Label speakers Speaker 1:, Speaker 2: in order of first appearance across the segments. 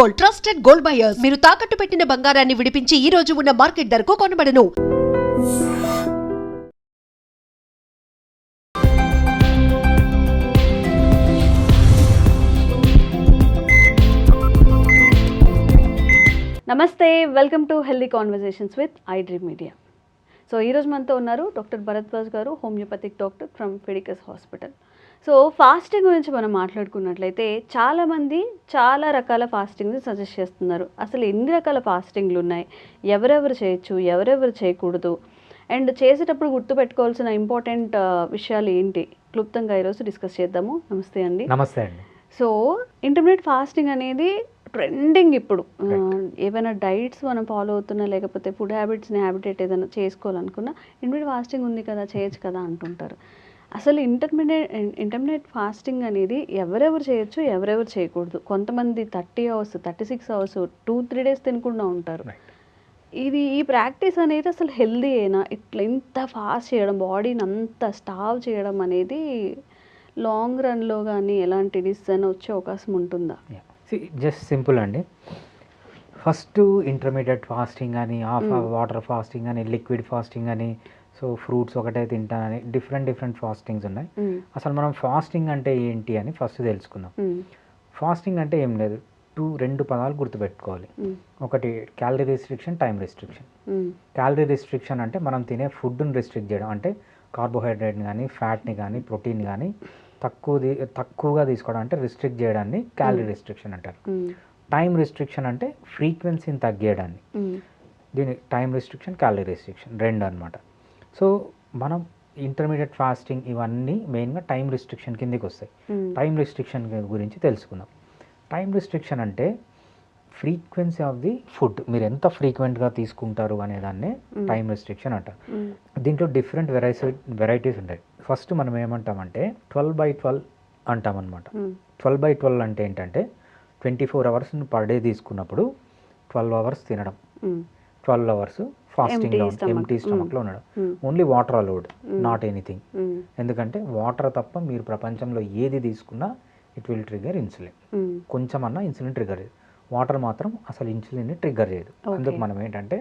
Speaker 1: Gold trusted gold buyers. మీరు తాకట్టు పెట్టిన బంగారాన్ని విడిపించి ఈ రోజు ఉన్న మార్కెట్ ధరకు కొనబడను.
Speaker 2: నమస్తే welcome to healthy conversations with I dream media so ఈరోజు మనతో ఉన్నారు doctor Bharadwaj garu homeopathic doctor from Fedicus hospital. So fasting గురించి మనం మాట్లాడుకున్నట్లయితే చాలామంది చాలా రకాల ఫాస్టింగ్ని సజెస్ట్ చేస్తున్నారు. అసలు ఎన్ని రకాల ఫాస్టింగ్లు ఉన్నాయి? ఎవరెవరు చేయొచ్చు? ఎవరెవరు చేయకూడదు? అండ్ చేసేటప్పుడు గుర్తుపెట్టుకోవాల్సిన ఇంపార్టెంట్ విషయాలు ఏంటి? క్లుప్తంగా ఈరోజు డిస్కస్ చేద్దాము. నమస్తే అండి.
Speaker 3: నమస్తే అండి.
Speaker 2: సో ఇంటర్మీడియట్ ఫాస్టింగ్ అనేది ట్రెండింగ్ ఇప్పుడు. ఆ, ఏవైనా డైట్స్ మనం ఫాలో అవుతున్నా లేకపోతే ఫుడ్ హ్యాబిట్స్ని హ్యాబిటేట్ ఏదైనా చేసుకోవాలనుకున్నా ఇంటర్మీడియట్ ఫాస్టింగ్ ఉంది కదా చేయొచ్చు కదా అంటుంటారు. అసలు ఇంటర్మీడియట్ ఇంటర్మీడియట్ ఫాస్టింగ్ అనేది ఎవరెవరు చేయొచ్చు ఎవరెవరు చేయకూడదు. కొంతమంది thirty hours thirty six hours two three days తినకుండా ఉంటారు. ఇది ఈ ప్రాక్టీస్ అనేది అసలు హెల్దీ అయినా ఇట్లా ఇంత ఫాస్ట్ చేయడం బాడీని అంత స్టావ్ చేయడం అనేది లాంగ్ రన్లో కానీ ఎలాంటి డిసిజన్ వచ్చే అవకాశం ఉంటుందా?
Speaker 3: జస్ట్ సింపుల్ అండి. ఫస్ట్ ఇంటర్మీడియట్ ఫాస్టింగ్ అని హాఫ్ వాటర్ ఫాస్టింగ్ అని లిక్విడ్ ఫాస్టింగ్ అని సో ఫ్రూట్స్ ఒకటే తింటానని డిఫరెంట్ డిఫరెంట్ ఫాస్టింగ్స్ ఉన్నాయి. అసలు మనం ఫాస్టింగ్ అంటే ఏంటి అని ఫస్ట్ తెలుసుకుందాం. ఫాస్టింగ్ అంటే ఏం లేదు టూ రెండు పదాలు గుర్తుపెట్టుకోవాలి. ఒకటి calorie restriction time restriction. Calorie restriction అంటే మనం తినే ఫుడ్ని రిస్ట్రిక్ట్ చేయడం అంటే కార్బోహైడ్రేట్ని కానీ ఫ్యాట్ని కానీ ప్రోటీన్ కానీ తక్కువ తక్కువగా తీసుకోవడం అంటే రిస్ట్రిక్ట్ చేయడాన్ని క్యాలరీ రిస్ట్రిక్షన్ అంటారు. టైం రిస్ట్రిక్షన్ అంటే ఫ్రీక్వెన్సీని తగ్గేయడాన్ని. దీని టైం రిస్ట్రిక్షన్ క్యాలరీ రిస్ట్రిక్షన్ రెండు అనమాట సో మనం ఇంటర్మీడియట్ ఫాస్టింగ్ ఇవన్నీ మెయిన్గా టైం రిస్ట్రిక్షన్ కిందకి వస్తాయి. టైం రిస్ట్రిక్షన్ గురించి తెలుసుకుందాం టైం రిస్ట్రిక్షన్ అంటే ఫ్రీక్వెన్సీ ఆఫ్ ది ఫుడ్ మీరు ఎంత ఫ్రీక్వెంట్గా తీసుకుంటారు అనే దాన్నే. టైం రిస్ట్రిక్షన్ అంటారు
Speaker 2: మ్మ్.
Speaker 3: దీంట్లో డిఫరెంట్ వెరైటీ వెరైటీస్ ఉంటాయి ఫస్ట్ మనం ఏమంటామంటే ట్వెల్వ్ బై ట్వెల్వ్ అంటామన్నమాట. ట్వెల్వ్ బై ట్వెల్వ్ అంటే ఏంటంటే twenty four hours per day తీసుకున్నప్పుడు ట్వెల్వ్ అవర్స్ తినడం. Twelve hours
Speaker 2: Empty stomach.
Speaker 3: Empty
Speaker 2: Mm.
Speaker 3: స్టమక్లో ఉండడం
Speaker 2: Mm.
Speaker 3: Only water allowed
Speaker 2: Mm.
Speaker 3: Not anything. ఎందుకంటే వాటర్ తప్ప మీరు ప్రపంచంలో ఏది తీసుకున్నా ఇట్ విల్ ట్రిగర్ ఇన్సులిన్. కొంచెం అన్నా ఇన్సులిన్ ట్రిగర్ చేయదు వాటర్ మాత్రం అసలు ఇన్సులిన్ని ట్రిగర్ చేయదు. అందుకు మనం ఏంటంటే.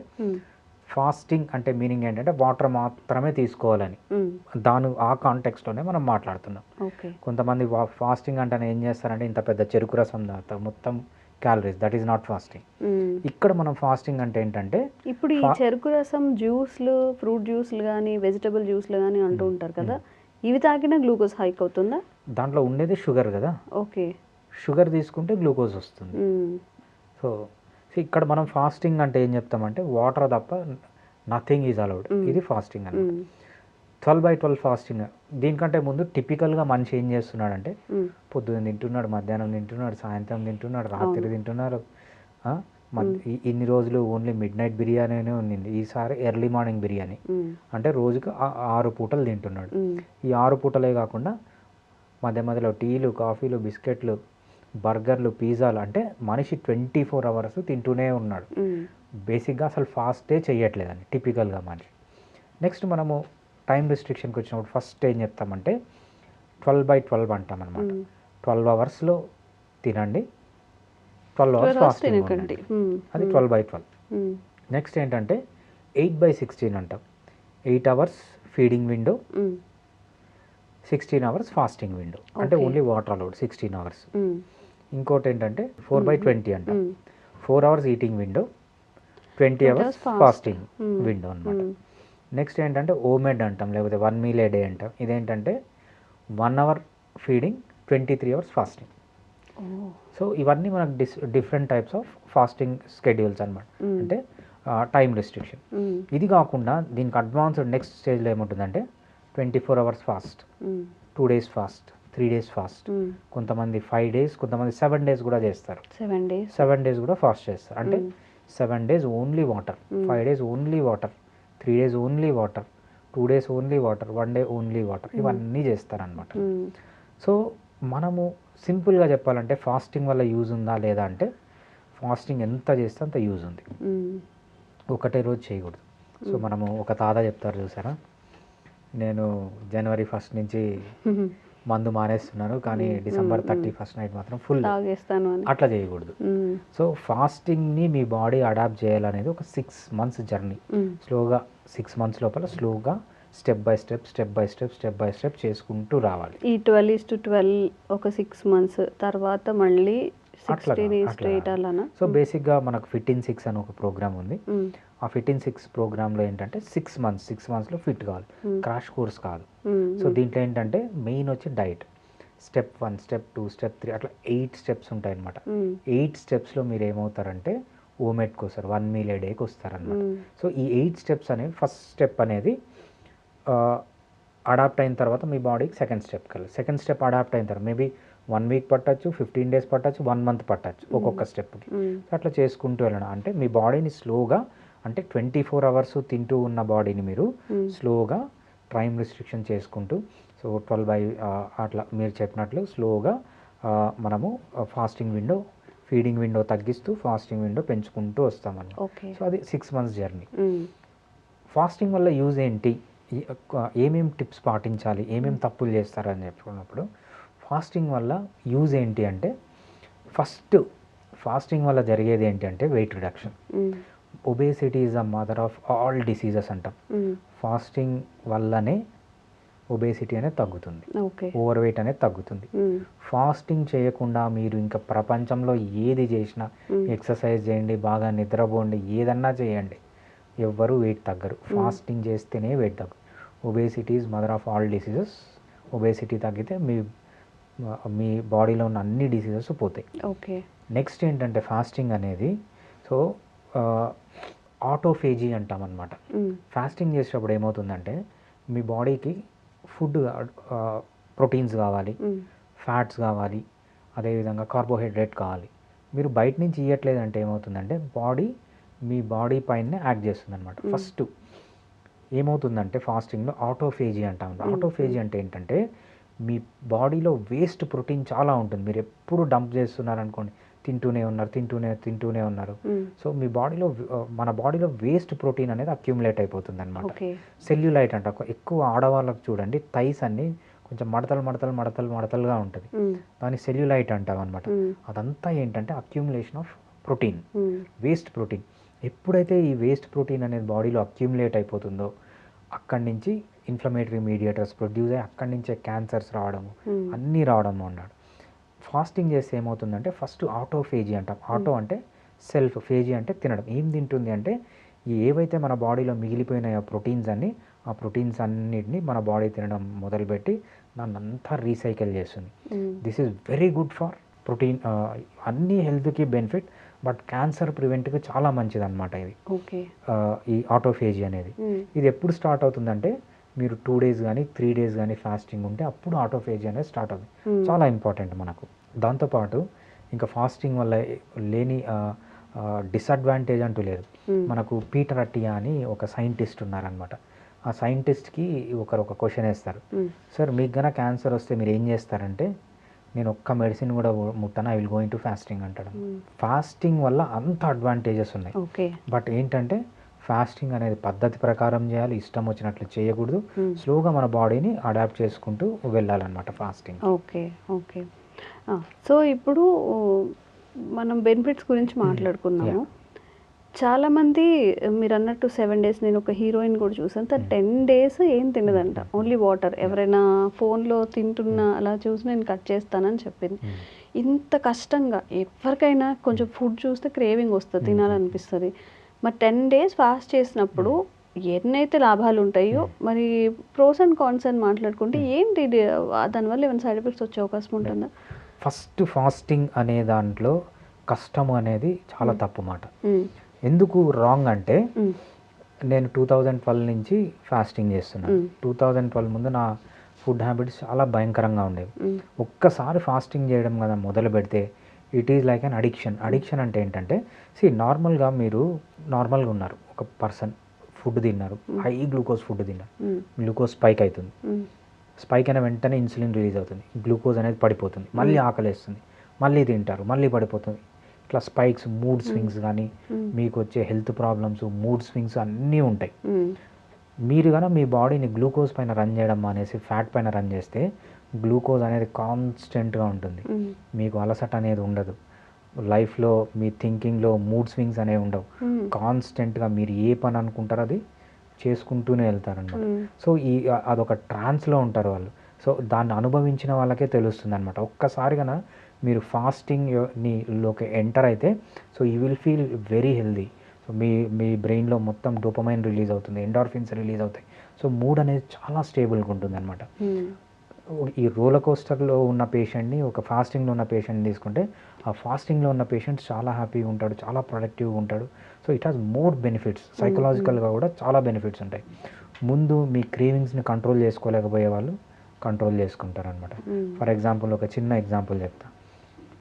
Speaker 3: ఫాస్టింగ్ అంటే మీనింగ్ ఏంటంటే వాటర్ మాత్రమే తీసుకోవాలని
Speaker 2: మ్మ్.
Speaker 3: దాని ఆ కాంటెక్స్లోనే మనం మాట్లాడుతున్నాం కొంతమంది ఫాస్టింగ్ అంటే ఏం చేస్తారంటే ఇంత పెద్ద చెరుకు రసం తాగుతారు మొత్తం calories that is not fasting. ఇక్కడ మనం ఫాస్టింగ్ అంటే ఏంటంటే
Speaker 2: ఇప్పుడు ఈ చెరుకు రసం జ్యూస్లు ఫ్రూట్ జ్యూస్లు కానీ వెజిటబుల్ జ్యూస్లు కానీ అంటూ ఉంటారు కదా ఇవి తాగినా గ్లూకోజ్ హైక్ అవుతుందా?
Speaker 3: దాంట్లో ఉండేది షుగర్ కదా.
Speaker 2: ఓకే.
Speaker 3: షుగర్ తీసుకుంటే గ్లూకోజ్ వస్తుంది.
Speaker 2: మ్మ్.
Speaker 3: సో ఇక్కడ మనం ఫాస్టింగ్ అంటే ఏం చెప్తామంటే వాటర్ తప్ప నథింగ్ ఈజ్ అలౌడ్. ఇది ఫాస్టింగ్ అని
Speaker 2: hmm.
Speaker 3: Twelve by twelve fasting దీనికంటే ముందు టిపికల్గా మనిషి ఏం చేస్తున్నాడంటే. పొద్దున్న తింటున్నాడు మధ్యాహ్నం తింటున్నాడు సాయంత్రం తింటున్నాడు రాత్రి. తింటున్నారు ఇన్ని రోజులు ఓన్లీ మిడ్ నైట్ బిర్యానీనే ఉన్నింది ఈసారి ఎర్లీ మార్నింగ్ బిర్యానీ. అంటే రోజుకు ఆరు పూటలు తింటున్నాడు. ఈ ఆరు పూటలే కాకుండా మధ్య మధ్యలో టీలు కాఫీలు బిస్కెట్లు బర్గర్లు పిజ్జాలు అంటే మనిషి ట్వంటీ ఫోర్ అవర్స్ తింటూనే ఉన్నాడు. బేసిక్గా అసలు ఫాస్టే చేయట్లేదని టిపికల్గా మనిషి నెక్స్ట్ మనము టైం రిస్ట్రిక్షన్కి వచ్చినప్పుడు ఫస్ట్ ఏం చెప్తామంటే ట్వెల్వ్ బై ట్వెల్వ్ అంటాం అనమాట. ట్వెల్వ్ అవర్స్లో తినండి ట్వెల్వ్ అవర్స్
Speaker 2: 12 hours
Speaker 3: ఫాస్టింగ్. అది. Twelve by twelve. నెక్స్ట్ ఏంటంటే ఎయిట్ బై సిక్స్టీన్ అంటాం eight hours feeding window. Sixteen hours fasting window అంటే. Only water allowed sixteen hours. ఇంకోటి ఏంటంటే ఫోర్ బై ట్వంటీ అంటాం. Four hours eating window twenty
Speaker 2: 20
Speaker 3: hours. Fasting. Window అనమాట. Next ఏంటంటే OMAD అంటాం లేకపోతే వన్ మీల్ ఏ day అంటాం ఇదేంటంటే one hour feeding twenty three hours fasting. So ఇవన్నీ మనకు డిస్ different types of fasting schedules అనమాట. అంటే టైం రెస్ట్రిక్షన్. ఇది కాకుండా దీనికి అడ్వాన్స్డ్ నెక్స్ట్ స్టేజ్లో ఏముంటుందంటే twenty four hours fast. Two days fast three days fast. కొంతమంది ఫైవ్ డేస్ కొంతమంది సెవెన్ డేస్ కూడా చేస్తారు
Speaker 2: సెవెన్ డేస్
Speaker 3: సెవెన్ డేస్ కూడా ఫాస్ట్ చేస్తారు అంటే. Seven days only water. Five days only water three days only water two days only water one day only water ఇవన్నీ చేస్తారనమాట. So మనము సింపుల్గా చెప్పాలంటే ఫాస్టింగ్ వల్ల యూజ్ ఉందా లేదా అంటే ఫాస్టింగ్ ఎంత చేస్తే అంత యూజ్ ఉంది. ఒకటే రోజు చేయకూడదు. సో మనము ఒక తాత చెప్తారు చూసారా? నేను జనవరి ఫస్ట్ నుంచి మందు మానేస్తున్నారు కానీ డిసెంబర్ థర్టీ ఫస్ట్ నైట్ మాత్రం ఫుల్
Speaker 2: తాగేస్తాను
Speaker 3: అట్లా చేయకూడదు. సో ఫాస్టింగ్ని మీ బాడీ అడాప్ట్ చేయాలనేది ఒక సిక్స్ మంత్స్ జర్నీ. స్లోగా సిక్స్ మంత్స్ లోపల స్లోగా step by step step by step step by step చేసుకుంటూ రావాలి.
Speaker 2: ఈ ట్వెల్వ్ ఇస్ టు ట్వెల్వ్ ఒక సిక్స్ మంత్స్ తర్వాత మళ్ళీ
Speaker 3: సో బేసిక్గా మనకు ఫిట్టిన్ సిక్స్ అని ఒక ప్రోగ్రామ్ ఉంది. ఆ ఫిట్టిన్ సిక్స్ ప్రోగ్రాంలో ఏంటంటే సిక్స్ మంత్స్ సిక్స్ మంత్స్లో ఫిట్ కావాలి. క్రాష్ కోర్స్ కాదు. సో దీంట్లో ఏంటంటే మెయిన్ వచ్చి diet. Step one step two step three అట్లా ఎయిట్ స్టెప్స్ ఉంటాయి అనమాట. ఎయిట్ స్టెప్స్లో మీరు ఏమవుతారంటే ఓమెట్కి వస్తారు వన్ మీల్ ఏ డేకి వస్తారనమాట. సో ఈ ఎయిట్ స్టెప్స్ అనేవి ఫస్ట్ స్టెప్ అనేది అడాప్ట్ అయిన తర్వాత మీ బాడీకి సెకండ్ స్టెప్ కలి సెకండ్ స్టెప్ అడాప్ట్ అయిన తర్వాత మేబీ వన్ వీక్ పట్టచ్చు ఫిఫ్టీన్ డేస్ పట్టచ్చు వన్ మంత్ పట్టచ్చు ఒక్కొక్క స్టెప్కి. అట్లా చేసుకుంటూ వెళ్ళడం. అంటే మీ బాడీని స్లోగా అంటే ట్వంటీ ఫోర్ అవర్స్ తింటూ ఉన్న బాడీని మీరు
Speaker 2: మ్మ్.
Speaker 3: స్లోగా టైం రిస్ట్రిక్షన్ చేసుకుంటూ సో ట్వెల్వ్ బై అట్లా మీరు చెప్పినట్లు స్లోగా మనము ఫాస్టింగ్ విండో ఫీడింగ్ విండో తగ్గిస్తూ ఫాస్టింగ్ విండో పెంచుకుంటూ వస్తామన్నమాట
Speaker 2: ఓకే.
Speaker 3: సో అది six months journey.
Speaker 2: Hmm.
Speaker 3: Fasting వల్ల యూజ్ ఏంటి? ఈ- ఏమేం టిప్స్ పాటించాలి? ఏమేం తప్పులు చేస్తారని చెప్పుకున్నప్పుడు ఫాస్టింగ్ వల్ల యూజ్ ఏంటి అంటే ఫస్ట్ ఫాస్టింగ్ వల్ల జరిగేది ఏంటి అంటే weight reduction. Obesity is the mother of all diseases అంటాం. ఫాస్టింగ్ వల్లనే ఒబేసిటీ అనేది తగ్గుతుంది.
Speaker 2: ఓకే.
Speaker 3: ఓవర్ వెయిట్ అనేది తగ్గుతుంది. ఫాస్టింగ్ చేయకుండా మీరు ఇంకా ప్రపంచంలో ఏది చేసినా. ఎక్సర్సైజ్ చేయండి బాగా నిద్రపోండి ఏదన్నా చేయండి. ఎవ్వరు వెయిట్ తగ్గరు. ఫాస్టింగ్ చేస్తేనే weight తగ్గరు obesity is mother of all diseases obesity తగ్గితే మీ మీ బాడీలో ఉన్న అన్ని డిసీజెస్ పోతాయి.
Speaker 2: ఓకే.
Speaker 3: నెక్స్ట్ ఏంటంటే ఫాస్టింగ్ అనేది సో ఆటోఫేజీ అంటాం అనమాట
Speaker 2: మ్మ్.
Speaker 3: ఫాస్టింగ్ చేసేటప్పుడు ఏమవుతుందంటే మీ బాడీకి ఫుడ్ ప్రోటీన్స్ కావాలి. ఫ్యాట్స్ కావాలి అదేవిధంగా కార్బోహైడ్రేట్ కావాలి మీరు బయట నుంచి ఇవ్వట్లేదంటే ఏమవుతుందంటే బాడీ మీ బాడీ పైన యాక్ట్ చేస్తుంది అనమాట. ఫస్ట్ ఏమవుతుందంటే ఫాస్టింగ్లో ఆటోఫేజీ అంటాం. ఆటోఫేజీ అంటే ఏంటంటే మీ బాడీలో వేస్ట్ ప్రోటీన్ చాలా ఉంటుంది మీరు ఎప్పుడు డంప్ చేస్తున్నారు అనుకోండి తింటూనే ఉన్నారు తింటూనే తింటూనే ఉన్నారు. సో మీ బాడీలో మన బాడీలో వేస్ట్ ప్రోటీన్ అనేది అక్యుములేట్ అయిపోతుంది అనమాట సెల్యులైట్ అంట ఎక్కువ ఆడవాళ్ళకి చూడండి థైస్ అన్ని కొంచెం మడతలు మడతలు మడతలు మడతలుగా ఉంటుంది. దాన్ని సెల్యులైట్ అంటాం అనమాట. అదంతా ఏంటంటే accumulation of protein. Waste protein ఎప్పుడైతే ఈ వేస్ట్ ప్రోటీన్ అనేది బాడీలో అక్యుములేట్ అయిపోతుందో అక్కడి నుంచి ఇన్ఫ్లమేటరీ మీడియేటర్స్ ప్రొడ్యూస్ అయ్యి అక్కడి నుంచే క్యాన్సర్స్ రావడము. అన్నీ రావడం అన్నాడు ఫాస్టింగ్ చేస్తే ఏమవుతుందంటే ఫస్ట్ ఆటోఫేజీ అంటాం. ఆటో అంటే సెల్ఫ్ ఫేజీ అంటే తినడం. ఏం తింటుంది అంటే ఏవైతే మన బాడీలో మిగిలిపోయినాయో ప్రోటీన్స్ అన్ని ఆ ప్రోటీన్స్ అన్నిటిని మన బాడీ తినడం మొదలుపెట్టి దాన్ని అంతా రీసైకిల్ చేస్తుంది. This is very good for protein అన్ని హెల్త్కి బెనిఫిట్ బట్ క్యాన్సర్ ప్రివెంట్కి చాలా మంచిది అనమాట ఇది ఈ ఆటోఫేజీ అనేది.
Speaker 2: మ్మ్.
Speaker 3: ఇది ఎప్పుడు స్టార్ట్ అవుతుందంటే మీరు టూ డేస్ కానీ త్రీ డేస్ కానీ ఫాస్టింగ్ ఉంటే అప్పుడు ఆటోఫేజీ అనేది స్టార్ట్ అవుతుంది.
Speaker 2: మ్మ్.
Speaker 3: చాలా ఇంపార్టెంట్ మనకు. దాంతోపాటు ఇంకా ఫాస్టింగ్ వల్ల లేని డిసడ్వాంటేజ్ అంటూ లేదు.
Speaker 2: మ్మ్.
Speaker 3: మనకు పీటర్ అట్టియా అని ఒక సైంటిస్ట్ ఉన్నారనమాట ఆ సైంటిస్ట్కి ఒకరు ఒక క్వశ్చన్ వేస్తారు. సార్ మీకు గన క్యాన్సర్ వస్తే మీరు ఏం చేస్తారంటే నేను ఒక్క మెడిసిన్ కూడా ముట్టను? I will going to fasting అంటాడు. ఫాస్టింగ్ వల్ల అంత అడ్వాంటేజెస్ ఉన్నాయి. బట్ ఏంటంటే ఫాస్టింగ్ అనేది పద్ధతి ప్రకారం చేయాలి ఇష్టం వచ్చినట్లు చేయకూడదు.
Speaker 2: మ్మ్.
Speaker 3: స్లోగా మన బాడీని అడాప్ట్ చేసుకుంటూ వెళ్ళాలన్నమాట ఫాస్టింగ్.
Speaker 2: Okay okay. సో ఇప్పుడు మనం బెనిఫిట్స్ గురించి మాట్లాడుకున్నాము చాలామంది మీరు అన్నట్టు సెవెన్ డేస్ నేను ఒక హీరోయిన్ కూడా చూసాను తను టెన్ డేస్ ఏం తినదంట. Only water. ఎవరైనా ఫోన్లో తింటున్నా అలా చూసి నేను కట్ చేస్తానని చెప్పింది. ఇంత కష్టంగా ఎవరికైనా కొంచెం ఫుడ్ చూస్తే క్రేవింగ్ వస్తుంది తినాలనిపిస్తుంది. మరి టెన్ డేస్ ఫాస్ట్ చేసినప్పుడు ఎన్నైతే లాభాలు ఉంటాయో మరి ప్రోస్ అండ్ కాన్స్ అని మాట్లాడుకుంటే ఏంటి ఇది? ఆ, దానివల్ల ఏమైనా సైడ్ ఎఫెక్ట్స్ వచ్చే అవకాశం ఉంటుందా?
Speaker 3: ఫస్ట్ ఫాస్టింగ్ అనే దాంట్లో కష్టం అనేది చాలా తప్పు మాట. ఎందుకు రాంగ్ అంటే నేను టూ థౌజండ్ ట్వెల్వ్ నుంచి ఫాస్టింగ్ చేస్తున్నాను. టూ థౌజండ్ ట్వెల్వ్ ముందు నా ఫుడ్ హ్యాబిట్స్ చాలా భయంకరంగా ఉండేవి. ఒక్కసారి ఫాస్టింగ్ చేయడం కదా మొదలు పెడితే it is like an addiction addiction అంటే ఏంటంటే సి నార్మల్గా మీరు నార్మల్గా ఉన్నారు. ఒక పర్సన్ ఫుడ్ తిన్నారు. హై గ్లూకోజ్ ఫుడ్ తిన్నారు. గ్లూకోజ్ స్పైక్ అవుతుంది. స్పైక్ అయిన వెంటనే ఇన్సులిన్ రిలీజ్ అవుతుంది. గ్లూకోజ్ అనేది పడిపోతుంది. మళ్ళీ ఆకలేస్తుంది. మళ్ళీ తింటారు. మళ్ళీ పడిపోతుంది. ఇట్లా స్పైక్స్ మూడ్ స్వింగ్స్ కానీ. మీకు వచ్చే హెల్త్ ప్రాబ్లమ్స్ మూడ్ స్వింగ్స్ అన్నీ ఉంటాయి. మీరు కనుక మీ బాడీని గ్లూకోజ్ పైన రన్ చేయడం అనేసి ఫ్యాట్ పైన రన్ చేస్తే గ్లూకోజ్ అనేది కాన్స్టెంట్గా ఉంటుంది. మీకు అలసట అనేది ఉండదు. లైఫ్లో మీ థింకింగ్లో మూడ్ స్వింగ్స్ అనేవి ఉండవు. కాన్స్టెంట్గా మీరు ఏ పని అనుకుంటారో అది చేసుకుంటూనే వెళ్తారనమాట. సో ఈ అదొక ట్రాన్స్లో ఉంటారు వాళ్ళు. సో దాన్ని అనుభవించిన వాళ్ళకే తెలుస్తుంది అనమాట ఒక్కసారిగా మీరు ఫాస్టింగ్లోకి ఎంటర్ అయితే so you will feel very healthy. So మీ మీ బ్రెయిన్లో మొత్తం డోపమైన్ రిలీజ్ అవుతుంది ఎండార్ఫిన్స్ రిలీజ్ అవుతాయి. సో మూడ్ అనేది చాలా స్టేబుల్గా ఉంటుంది అనమాట. ఈ రోలర్ కోస్టర్లో ఉన్న పేషెంట్ని ఒక ఫాస్టింగ్లో ఉన్న పేషెంట్ని తీసుకుంటే ఆ ఫాస్టింగ్లో ఉన్న పేషెంట్ చాలా హ్యాపీగా ఉంటాడు చాలా ప్రొడక్టివ్గా ఉంటాడు. So it has more benefits. సైకలాజికల్గా కూడా చాలా బెనిఫిట్స్ ఉంటాయి. ముందు మీ క్రేవింగ్స్ని కంట్రోల్ చేసుకోలేకపోయే వాళ్ళు కంట్రోల్ చేసుకుంటారు అనమాట. ఫర్ ఎగ్జాంపుల్ ఒక చిన్న ఎగ్జాంపుల్ చెప్తా.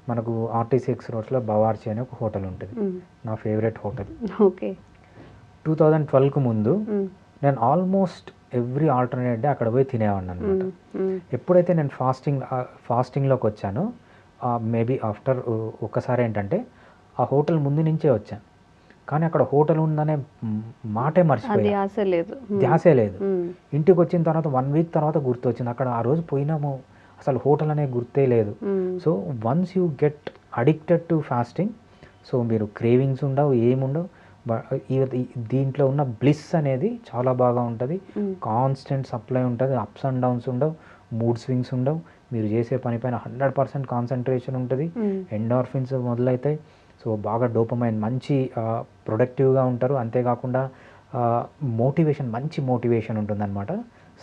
Speaker 3: మనకు ఆర్టీసీ ఎక్స్ రోడ్స్లో బవార్చి అనే ఒక హోటల్ ఉంటుంది. నా favourite hotel.
Speaker 2: Okay.
Speaker 3: Two thousand ట్వెల్వ్కి ముందు. నేను ఆల్మోస్ట్ ఎవ్రీ ఆల్టర్నేట్ డే అక్కడ పోయి తినేవాడిని అనమాట. ఎప్పుడైతే నేను ఫాస్టింగ్ ఫాస్టింగ్లోకి వచ్చానో మేబీ ఆఫ్టర్ ఒక్కసారి ఏంటంటే ఆ హోటల్ ముందు నుంచే వచ్చాను. కానీ అక్కడ హోటల్ ఉందనే మాటే
Speaker 2: అది
Speaker 3: మర్చిపోయా
Speaker 2: ఆశ లేదు. మ్మ్.
Speaker 3: ధ్యాసే లేదు. ఇంటికి వచ్చిన తర్వాత వన్ వీక్ తర్వాత గుర్తొచ్చింది. అక్కడ ఆ రోజు పోయినాము. అసలు హోటల్ అనే గుర్తే లేదు. So once you get addicted to fasting so మీరు క్రేవింగ్స్ ఉండవు ఏముండవు. దీంట్లో ఉన్న బ్లిస్ అనేది చాలా బాగా ఉంటుంది. కాన్స్టెంట్ సప్లై ఉంటుంది. అప్స్ అండ్ డౌన్స్ ఉండవు. మూడ్ స్వింగ్స్ ఉండవు. మీరు చేసే పని పైన హండ్రెడ్ పర్సెంట్ కాన్సన్ట్రేషన్ ఉంటుంది. ఎండార్ఫిన్స్ మొదలవుతాయి సో బాగా డోపమైన్ మంచి ప్రొడక్టివ్గా ఉంటారు. అంతేకాకుండా మోటివేషన్ మంచి మోటివేషన్ ఉంటుందన్నమాట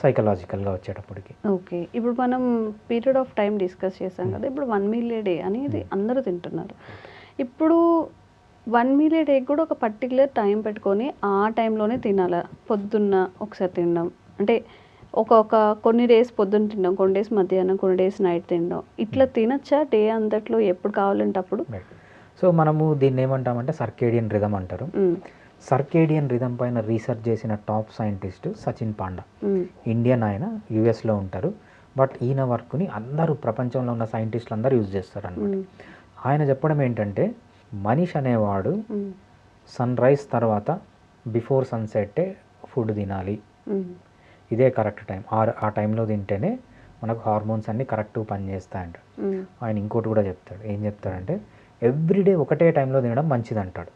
Speaker 3: సైకలాజికల్గా వచ్చేటప్పటికి.
Speaker 2: ఓకే. ఇప్పుడు మనం పీరియడ్ ఆఫ్ టైం డిస్కస్ చేసాం కదా. ఇప్పుడు వన్ మీల్ ఏ డే అనేది అందరూ తింటున్నారు. ఇప్పుడు వన్ మీల్ ఏ డే కూడా ఒక పర్టికులర్ టైం పెట్టుకొని ఆ టైంలోనే తినాలా? పొద్దున్న ఒకసారి తినడం. అంటే ఒక ఒక కొన్ని డేస్ పొద్దున్న తినడం కొన్ని డేస్ మధ్యాహ్నం కొన్ని డేస్ నైట్ తినడం. ఇట్లా తినచ్చా? డే అంతట్లో ఎప్పుడు కావాలంటే అప్పుడు
Speaker 3: సో మనము దీన్ని ఏమంటామంటే సర్కేడియన్ రిధమ్ అంటారు.
Speaker 2: మ్మ్.
Speaker 3: సర్కేడియన్ రిధమ్ పైన రీసెర్చ్ చేసిన టాప్ సైంటిస్ట్ సచిన్ పాండా.
Speaker 2: మ్మ్.
Speaker 3: ఇండియన్ ఆయన యుఎస్లో ఉంటారు. బట్ ఈయన వర్క్ని అందరూ ప్రపంచంలో ఉన్న సైంటిస్టులు అందరూ యూజ్ చేస్తారు అనమాట. ఆయన చెప్పడం ఏంటంటే మనిషి అనేవాడు. సన్ రైజ్ తర్వాత బిఫోర్ సన్సెట్టే ఫుడ్ తినాలి. ఇదే కరెక్ట్ టైం ఆ టైంలో తింటేనే మనకు హార్మోన్స్ అన్నీ కరెక్ట్ పనిచేస్తాయంట. ఆయన ఇంకోటి కూడా చెప్తాడు ఏం చెప్తాడంటే ఎవ్రీడే ఒకటే టైంలో తినడం మంచిది అంటాడు.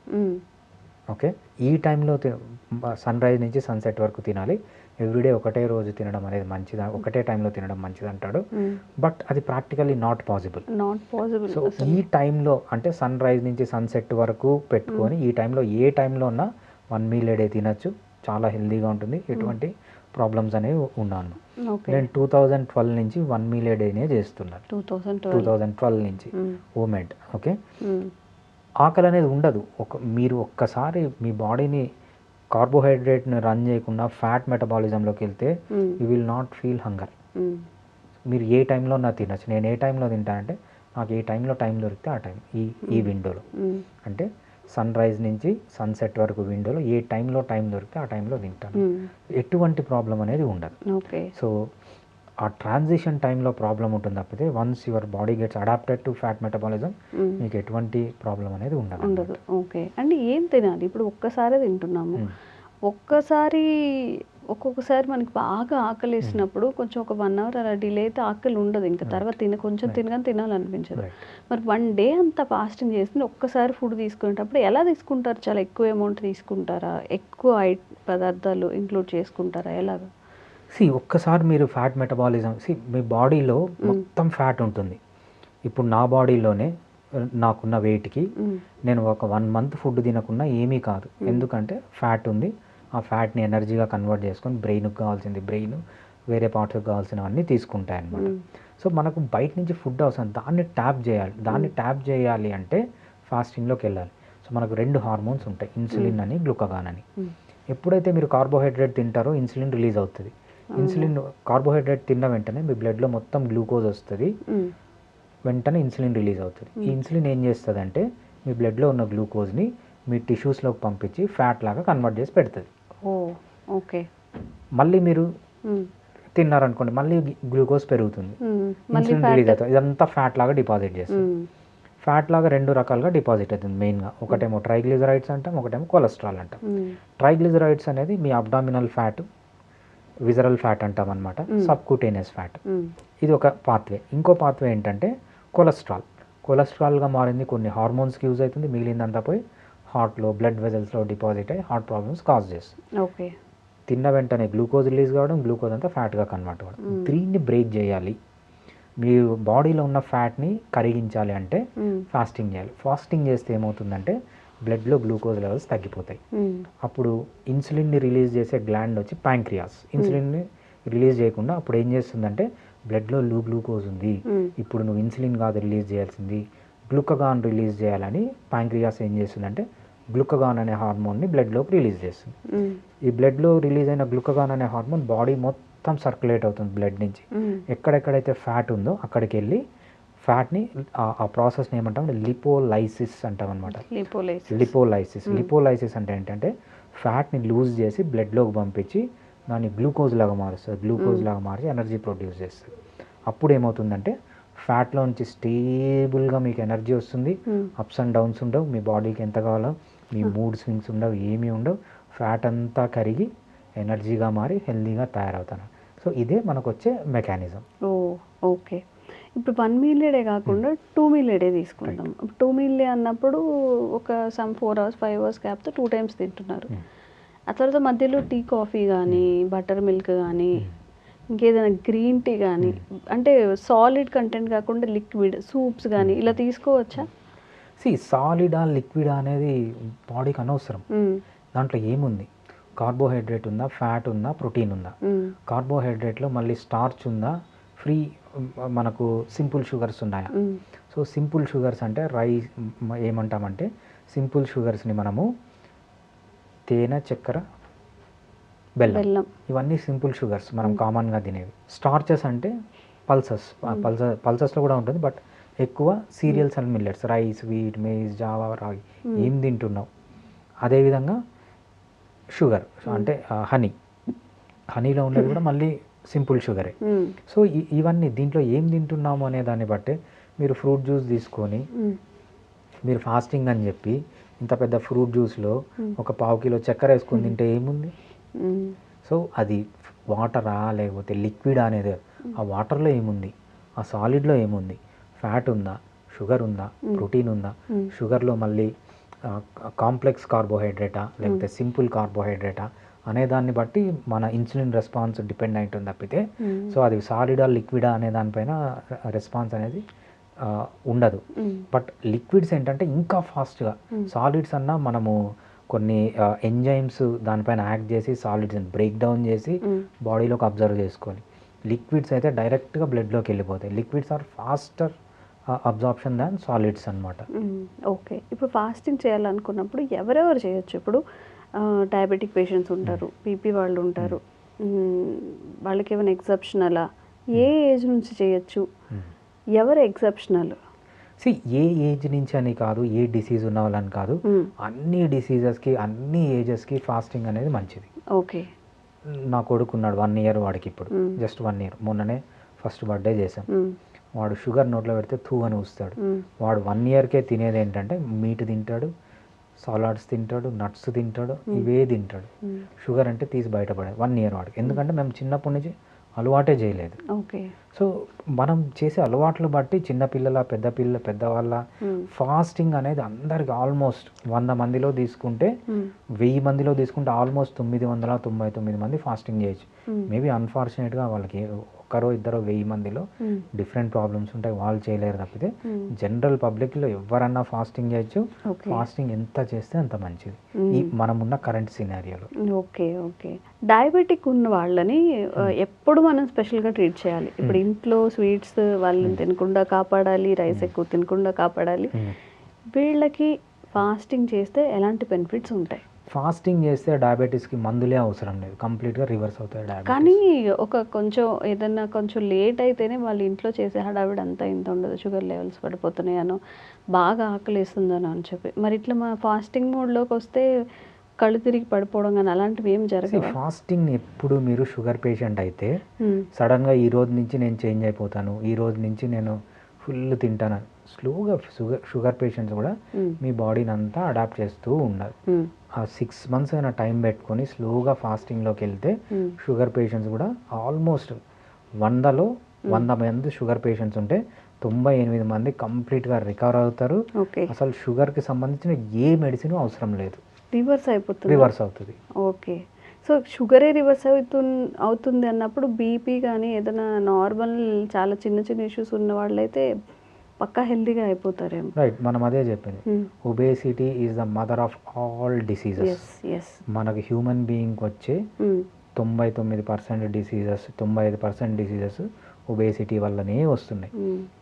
Speaker 3: ఓకే ఈ టైంలో సన్ రైజ్ నుంచి సన్సెట్ వరకు తినాలి ఎవ్రీడే ఒకటే రోజు తినడం అనేది మంచిది ఒకటే టైంలో తినడం మంచిది అంటాడు
Speaker 2: మ్మ్.
Speaker 3: బట్ అది practically not possible
Speaker 2: not possible
Speaker 3: so ఈ టైంలో అంటే సన్ రైజ్ నుంచి సన్సెట్ వరకు పెట్టుకొని ఈ టైంలో ఏ టైంలో ఉన్నా వన్ మీల్ డే తినచ్చు. చాలా హెల్దీగా ఉంటుంది. ఎటువంటి ప్రాబ్లమ్స్ అనేవి ఉన్నాను నేను టూ థౌజండ్ ట్వెల్వ్ నుంచి వన్ మీల్ డేనే చేస్తున్నాను.
Speaker 2: Two thousand
Speaker 3: two
Speaker 2: twelve
Speaker 3: thousand twelve నుంచి. ఓమెడ్ ఓకే. ఆకలి అనేది ఉండదు. ఒక మీరు ఒక్కసారి మీ బాడీని కార్బోహైడ్రేట్ని రన్ చేయకుండా ఫ్యాట్ మెటబాలిజంలోకి వెళ్తే. You will not feel hunger. మీరు ఏ టైంలో నా తినచ్చు నేను ఏ టైంలో తింటానంటే నాకు ఏ టైంలో టైం దొరికితే ఆ టైం ఈ ఈ విండోలో. అంటే సన్ రైజ్ నుంచి సన్సెట్ వరకు విండోలో ఏ టైంలో టైం దొరికితే ఆ టైంలో తింటాను. ఎటువంటి ప్రాబ్లం అనేది ఉండదు సో ఆ ట్రాన్సిషన్ టైంలో ప్రాబ్లం ఉంటుంది. తప్పితే once your body gets adapted to fat metabolism. మీకు ఎటువంటి ప్రాబ్లం అనేది ఉండదు
Speaker 2: ఉండదు. ఓకే అంటే ఏం తినాలి? ఇప్పుడు ఒక్కసారి తింటున్నాము.
Speaker 3: మ్మ్.
Speaker 2: ఒక్కసారి ఒక్కొక్కసారి మనకి బాగా ఆకలి వేసినప్పుడు కొంచెం ఒక వన్ అవర్ అలా డిలే అయితే ఆకలి ఉండదు. ఇంకా తర్వాత తిన కొంచెం. తినగానే తినాలనిపించదు. మరి వన్ డే అంతా ఫాస్టింగ్ చేసి ఒక్కసారి ఫుడ్ తీసుకునేటప్పుడు ఎలా తీసుకుంటారు? చాలా ఎక్కువ అమౌంట్ తీసుకుంటారా? ఎక్కువ పదార్థాలు ఇంక్లూడ్ చేసుకుంటారా? ఎలాగా?
Speaker 3: సి ఒక్కసారి మీరు ఫ్యాట్ మెటబాలిజం సి మీ బాడీలో మొత్తం ఫ్యాట్ ఉంటుంది. ఇప్పుడు నా బాడీలోనే నాకున్న వెయిట్కి. నేను ఒక వన్ మంత్ ఫుడ్ తినకుండా ఏమీ కాదు. ఎందుకంటే ఫ్యాట్ ఉంది. ఆ ఫ్యాట్ని ఎనర్జీగా కన్వర్ట్ చేసుకొని బ్రెయిన్కి కావాల్సింది బ్రెయిన్ వేరే పార్ట్స్కి కావాల్సినవన్నీ తీసుకుంటాయి అనమాట. సో మనకు బయట నుంచి ఫుడ్ అవసరం. దాన్ని ట్యాప్ చేయాలి. దాన్ని ట్యాప్ చేయాలి అంటే ఫాస్టింగ్లోకి వెళ్ళాలి. సో మనకు రెండు హార్మోన్స్ ఉంటాయి. ఇన్సులిన్ అని గ్లూకగాన్ అని. ఎప్పుడైతే మీరు కార్బోహైడ్రేట్ తింటారో ఇన్సులిన్ రిలీజ్ అవుతుంది. ఇన్సులిన్ కార్బోహైడ్రేట్ తిన్న వెంటనే మీ బ్లడ్లో మొత్తం గ్లూకోజ్ వస్తుంది. వెంటనే ఇన్సులిన్ రిలీజ్ అవుతుంది. ఈ ఇన్సులిన్ ఏం చేస్తుంది అంటే మీ బ్లడ్లో ఉన్న గ్లూకోజ్ని మీ టిష్యూస్లోకి పంపించి ఫ్యాట్ లాగా కన్వర్ట్ చేసి పెడుతుంది.
Speaker 2: ఓకే.
Speaker 3: మళ్ళీ మీరు. తిన్నారనుకోండి మళ్ళీ గ్లూకోజ్ పెరుగుతుంది. ఇన్సులిన్ రిలీజ్ అవుతుంది. ఇదంతా ఫ్యాట్ లాగా డిపాజిట్ చేస్తుంది. ఫ్యాట్ లాగా రెండు రకాలుగా డిపాజిట్ అవుతుంది మెయిన్గా. ఒకటేమో ట్రైగ్లిజరైడ్స్ అంటాం ఒకటేమో కొలెస్ట్రాల్ అంటాం. ట్రైగ్లిజరైడ్స్ అనేది మీ అబ్డామినల్ ఫ్యాట్ విజరల్ ఫ్యాట్ అంటాం అనమాట. Subcutaneous fat. ఇది ఒక పాత్వే ఇంకో పాత్వే ఏంటంటే కొలెస్ట్రాల్ కొలెస్ట్రాల్గా మారింది కొన్ని హార్మోన్స్కి యూజ్ అవుతుంది. మిగిలిందంతా పోయి హార్ట్లో బ్లడ్ వెజల్స్లో డిపాజిట్ అయ్యి హార్ట్ ప్రాబ్లమ్స్ కాజ్ చేస్తుంది.
Speaker 2: ఓకే.
Speaker 3: తిన్న వెంటనే గ్లూకోజ్ రిలీజ్ కావడం గ్లూకోజ్ అంతా ఫ్యాట్గా కన్వర్ట్ అవ్వడం. దీన్ని బ్రేక్ చేయాలి. మీరు బాడీలో ఉన్న ఫ్యాట్ని కరిగించాలి అంటే. ఫాస్టింగ్ చేయాలి. ఫాస్టింగ్ చేస్తే ఏమవుతుందంటే బ్లడ్లో గ్లూకోజ్ లెవెల్స్ తగ్గిపోతాయి. అప్పుడు ఇన్సులిన్ని రిలీజ్ చేసే గ్లాండ్ వచ్చి ప్యాంక్రియాస్ ఇన్సులిన్ని రిలీజ్ చేయకుండా అప్పుడు ఏం చేస్తుందంటే బ్లడ్లో లూ గ్లూకోజ్ ఉంది. ఇప్పుడు నువ్వు ఇన్సులిన్ కాదు రిలీజ్ చేయాల్సింది గ్లూకగాన్ రిలీజ్ చేయాలని ప్యాంక్రియాస్ ఏం చేస్తుందంటే గ్లూకగాన్ అనే హార్మోన్ని బ్లడ్లోకి రిలీజ్ చేస్తుంది. ఈ బ్లడ్లో రిలీజ్ అయిన గ్లూకగాన్ అనే హార్మోన్ బాడీ మొత్తం సర్క్యులేట్ అవుతుంది బ్లడ్ నుంచి. ఎక్కడెక్కడైతే ఫ్యాట్ ఉందో అక్కడికి వెళ్ళి ఫ్యాట్ని ఆ- ప్రాసెస్ని ఏమంటాం? లిపోలైసిస్ అంటాం అనమాట
Speaker 2: లిపోలైసిస్.
Speaker 3: లిపోలైసిస్. లిపోలైసిస్ అంటే ఏంటంటే ఫ్యాట్ని లూజ్ చేసి బ్లడ్లోకి పంపించి దాన్ని గ్లూకోజ్ లాగా మారుస్తుంది. గ్లూకోజ్. లాగా మార్చి ఎనర్జీ ప్రొడ్యూస్ చేస్తుంది. అప్పుడు ఏమవుతుందంటే ఫ్యాట్లో నుంచి స్టేబుల్గా మీకు ఎనర్జీ వస్తుంది. అప్స్ అండ్ డౌన్స్ ఉండవు. మీ బాడీకి ఎంత కావాలో మీ. మూడ్ స్వింగ్స్ ఉండవు ఏమీ ఉండవు. ఫ్యాట్ అంతా కరిగి ఎనర్జీగా మారి హెల్దీగా తయారవుతాను. సో ఇదే మనకు వచ్చే మెకానిజం
Speaker 2: ఓకే. ఇప్పుడు వన్ మీలేడే కాకుండా టూ మీలేడే తీసుకుందాం టూ మీలే అన్నప్పుడు ఒక some four hours five hours గ్యాప్తో two times తింటున్నారు. ఆ తర్వాత మధ్యలో టీ కాఫీ కానీ బటర్ మిల్క్ కానీ ఇంకేదైనా గ్రీన్ టీ కానీ అంటే సాలిడ్ కంటెంట్ కాకుండా లిక్విడ్ సూప్స్ కానీ ఇలా తీసుకోవచ్చా?
Speaker 3: సి సాలిడా లిక్విడా అనేది బాడీకి అనవసరం. దాంట్లో ఏముంది? కార్బోహైడ్రేట్ ఉందా? ఫ్యాట్ ఉందా? ప్రోటీన్ ఉందా. కార్బోహైడ్రేట్లో మళ్ళీ స్టార్చ్ ఉందా? ఫ్రీ మనకు సింపుల్ షుగర్స్ ఉన్నాయా. సో సింపుల్ షుగర్స్ అంటే రైస్ మ- ఏమంటామంటే సింపుల్ షుగర్స్ని మనము తేనె చక్కెర బెల్లం. ఇవన్నీ సింపుల్ షుగర్స్ మనం కామన్గా తినేవి. స్టార్చెస్ అంటే పల్సస్. పల్స పల్సస్లో కూడా ఉంటుంది బట్ ఎక్కువ cereals and millets rice wheat maize Java ragi. ఏం తింటున్నావు? అదేవిధంగా షుగర్ అంటే హనీ. హనీలో ఉండేది కూడా మళ్ళీ సింపుల్ షుగరే. సో ఇవన్నీ దీంట్లో ఏం తింటున్నాము అనే దాన్ని బట్టే మీరు ఫ్రూట్ జ్యూస్ తీసుకొని. మీరు ఫాస్టింగ్ అని చెప్పి ఇంత పెద్ద ఫ్రూట్ జ్యూస్లో. ఒక పావు కిలో చక్కెర వేసుకొని తింటే ఏముంది. సో అది వాటరా లేకపోతే లిక్విడ్ అనేది ఆ వాటర్లో ఏముంది ఆ సాలిడ్లో ఏముంది ఫ్యాట్ ఉందా షుగర్ ఉందా. ప్రోటీన్ ఉందా. షుగర్లో మళ్ళీ కాంప్లెక్స్ కార్బోహైడ్రేటా లేకపోతే సింపుల్ కార్బోహైడ్రేటా అనే దాన్ని బట్టి మన ఇన్సులిన్ రెస్పాన్స్ డిపెండ్ అయి ఉంటుంది తప్పితే. సో అది సాలిడా లిక్విడా అనే దానిపైన రెస్పాన్స్ అనేది ఉండదు. బట్ లిక్విడ్స్ ఏంటంటే ఇంకా ఫాస్ట్గా. సాలిడ్స్ అన్నా మనము కొన్ని ఎంజైమ్స్ దానిపైన యాక్ట్ చేసి సాలిడ్స్ని బ్రేక్ డౌన్ చేసి. బాడీలోకి అబ్జర్వ్ చేసుకోవాలి లిక్విడ్స్ అయితే డైరెక్ట్గా బ్లడ్లోకి వెళ్ళిపోతాయి liquids are faster absorption than solids అనమాట.
Speaker 2: ఓకే ఇప్పుడు ఫాస్టింగ్ చేయాలనుకున్నప్పుడు ఎవరెవరు చేయొచ్చు ఇప్పుడు డయాబెటిక్ పేషెంట్స్ ఉంటారు బీపీ వాళ్ళు ఉంటారు. మ్మ్. వాళ్ళకి ఏమైనా ఎగ్జెప్షనలా ఏ ఏజ్ నుంచి చేయొచ్చు? ఎవరు ఎగ్జెప్షనల్
Speaker 3: సి ఏ ఏజ్ నుంచి అని కాదు ఏ డిసీజ్ ఉన్న వాళ్ళని కాదు. అన్ని డిసీజెస్కి అన్ని ఏజెస్కి ఫాస్టింగ్ అనేది మంచిది.
Speaker 2: ఓకే
Speaker 3: నా కొడుకు ఉన్నాడు వన్ ఇయర్ వాడికి ఇప్పుడు. జస్ట్ వన్ ఇయర్ మొన్ననే ఫస్ట్ బర్త్డే చేసాం. వాడు షుగర్ నోట్లో పెడితే థూ అని వస్తాడు. వాడు వన్ ఇయర్కే తినేది ఏంటంటే మీట్ తింటాడు సాలాడ్స్ తింటాడు నట్స్ తింటాడు. ఇవే తింటాడు. షుగర్ అంటే తీసి బయటపడాలి వన్ ఇయర్ వాడికి ఎందుకంటే మేము చిన్నప్పటి నుంచి అలవాటే చేయలేదు
Speaker 2: ఓకే
Speaker 3: సో మనం చేసే అలవాట్లు బట్టి చిన్నపిల్లల పెద్ద పిల్ల పెద్దవాళ్ళ. ఫాస్టింగ్ అనేది అందరికి ఆల్మోస్ట్ వంద మందిలో తీసుకుంటే. వెయ్యి మందిలో తీసుకుంటే ఆల్మోస్ట్ తొమ్మిది వందల తొంభై తొమ్మిది మంది ఫాస్టింగ్ చేయొచ్చు. మేబీ అన్ఫార్చునేట్గా వాళ్ళకి ఒక్కరో ఇద్దరో వెయ్యి మందిలో. డిఫరెంట్ ప్రాబ్లమ్స్ ఉంటాయి. వాళ్ళు చేయలేరు తప్పితే. జనరల్ పబ్లిక్లో ఎవరన్నా ఫాస్టింగ్ చేయొచ్చు. ఫాస్టింగ్ ఎంత చేస్తే అంత మంచిది. ఈ మనమున్న కరెంట్ సినారియోలో.
Speaker 2: Okay okay. డయాబెటిక్ ఉన్న వాళ్ళని ఎప్పుడు మనం స్పెషల్గా ట్రీట్ చేయాలి. ఇప్పుడు ఇంట్లో స్వీట్స్ వాళ్ళని తినకుండా కాపాడాలి రైస్ ఎక్కువ తినకుండా కాపాడాలి. వీళ్ళకి ఫాస్టింగ్ చేస్తే ఎలాంటి బెనిఫిట్స్ ఉంటాయి?
Speaker 3: ఫాస్టింగ్ చేస్తే డయాబెటీస్కి మందులే అవసరం లేదు. కంప్లీట్గా రివర్స్ అవుతాయి డయాబెటీస్.
Speaker 2: కానీ ఒక కొంచెం ఏదన్నా కొంచెం లేట్ అయితేనే వాళ్ళ ఇంట్లో చేసే హడావిడి అంతా ఇంత ఉండదు. షుగర్ లెవెల్స్ పడిపోతున్నాయనో బాగా ఆకలిస్తుందనో అని చెప్పి. మరి ఇట్లా మా ఫాస్టింగ్ మోడ్లోకి వస్తే కళ్ళు తిరిగి పడిపోవడం కానీ అలాంటివి ఏం జరగవు?
Speaker 3: ఫాస్టింగ్ ఎప్పుడు మీరు షుగర్ పేషెంట్ అయితే సడన్గా ఈ రోజు నుంచి నేను చేంజ్ అయిపోతాను ఈ రోజు నుంచి నేను ఫుల్ తింటాను. స్లోగా షుగర్ షుగర్ పేషెంట్స్ కూడా. మీ బాడీని అంతా అడాప్ట్ చేస్తూ
Speaker 2: మ్మ్.
Speaker 3: ఆ సిక్స్ మంత్స్ అయినా టైం పెట్టుకొని స్లోగా ఫాస్టింగ్లోకి వెళ్తే. షుగర్ పేషెంట్స్ కూడా ఆల్మోస్ట్ వందలో వంద మంది షుగర్ పేషెంట్స్ ఉంటే తొంభై ఎనిమిది మంది కంప్లీట్గా రికవర్ అవుతారు. అసలు షుగర్కి సంబంధించిన ఏ మెడిసిన్ అవసరం లేదు.
Speaker 2: రివర్స్ అయిపోతుంది?
Speaker 3: రివర్స్ అవుతుంది.
Speaker 2: ఓకే సో షుగరే రివర్స్ అవుతుంది అవుతుంది అన్నప్పుడు బీపీ కానీ ఏదైనా నార్మల్ చాలా చిన్న చిన్న ఇష్యూస్ ఉన్న వాళ్ళైతే పక్కా హెల్తీగా అయిపోతారేమో.
Speaker 3: రైట్ మనం అదే చెప్పింది.
Speaker 2: Hmm.
Speaker 3: Obesity is the mother of all diseases మనకు హ్యూమన్ బీయింగ్కి వచ్చే తొంభై తొమ్మిది పర్సెంట్ డిసీజెస్ తొంభై ఐదు పర్సెంట్ డిసీజెస్ ఒబేసిటీ వల్లనే వస్తున్నాయి.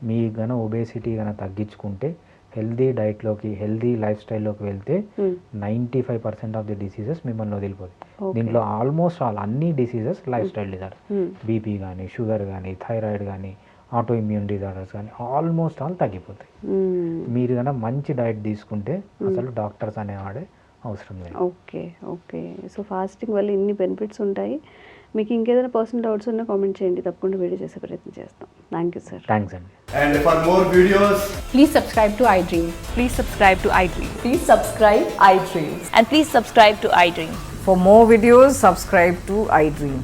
Speaker 3: మీ గన ఒబేసిటీ గన తగ్గించుకుంటే హెల్దీ డైట్లోకి హెల్దీ లైఫ్ స్టైల్లోకి వెళ్తే ninety five percent of the diseases మిమ్మల్ని వదిలిపోతాయి. దీంట్లో ఆల్మోస్ట్ ఆల్ అన్ని diseases life style disorder BP కానీ షుగర్ కానీ థైరాయిడ్ కానీ ఆటో ఇమ్యూన్ డిజార్డర్స్ కానీ ఆల్మోస్ట్ ఆల్ తగ్గిపోతాయి hmm. మీరు కన్నా మంచి డైట్ తీసుకుంటే hmm. అసలు డాక్టర్స్ అనేవాడే అవసరం లేదు.
Speaker 2: ఓకే ఓకే సో ఫాస్టింగ్ వల్ల ఇన్ని బెనిఫిట్స్ ఉంటాయి. మీకు ఇంకేదైనా పర్సనల్ డౌట్స్ ఉన్నా కామెంట్ చేయండి. తప్పకుండా వీడియో చేసే ప్రయత్నం చేస్తాం. థ్యాంక్ యూ సార్
Speaker 3: థ్యాంక్స్ అండి.
Speaker 4: And for more videos
Speaker 5: please subscribe to I
Speaker 6: Dream please subscribe to
Speaker 5: I Dream please
Speaker 6: subscribe I Dream and please
Speaker 7: subscribe to I Dream for more
Speaker 4: videos subscribe to I Dream